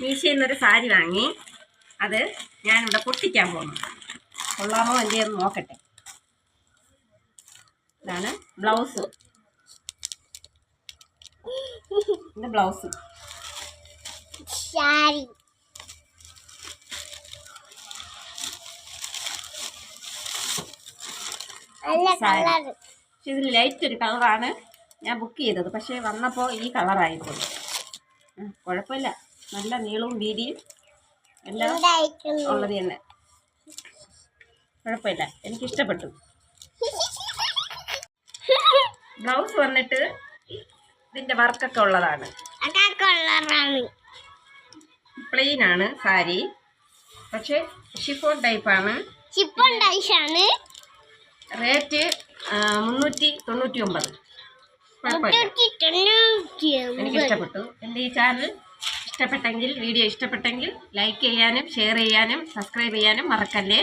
മീശയിൽ നിന്നൊരു സാരി വാങ്ങി. അത് ഞാനിവിടെ പൊട്ടിക്കാൻ പോകുന്നു കൊള്ളാമോ എന്തെയെന്ന് നോക്കട്ടെ. ഇതാണ് ബ്ലൗസ്. ഇത് ബ്ലൗസ്. സാരി. പക്ഷെ ഇതിൽ ലൈറ്റ് ഒരു കളറാണ് ഞാൻ ബുക്ക് ചെയ്തത്. പക്ഷേ വന്നപ്പോൾ ഈ കളറായിപ്പോയി. കുഴപ്പമില്ല. നല്ല നീളവും വീതിയും എല്ലാം ഉള്ളത് തന്നെ. കുഴപ്പമില്ല. എനിക്കിഷ്ടപ്പെട്ടു. ബ്ലൗസ് വന്നിട്ട് ഇതിന്റെ വർക്കൊക്കെ ഉള്ളതാണ്. പ്ലെയിൻ ആണ് സാരി. പക്ഷേ ഷിഫോൺ ടൈപ്പാണ് ഷിഫോൺ ടൈപ്പാണ് റേറ്റ് മുന്നൂറ്റി തൊണ്ണൂറ്റി ഒമ്പത് എനിക്കിഷ്ടപ്പെട്ടു. എന്റെ ഈ ചാനൽ ഇഷ്ടപ്പെട്ടെങ്കിൽ വീഡിയോ ഇഷ്ടപ്പെട്ടെങ്കിൽ ലൈക്ക് ചെയ്യാനും ഷെയർ ചെയ്യാനും സബ്സ്ക്രൈബ് ചെയ്യാനും മറക്കല്ലേ?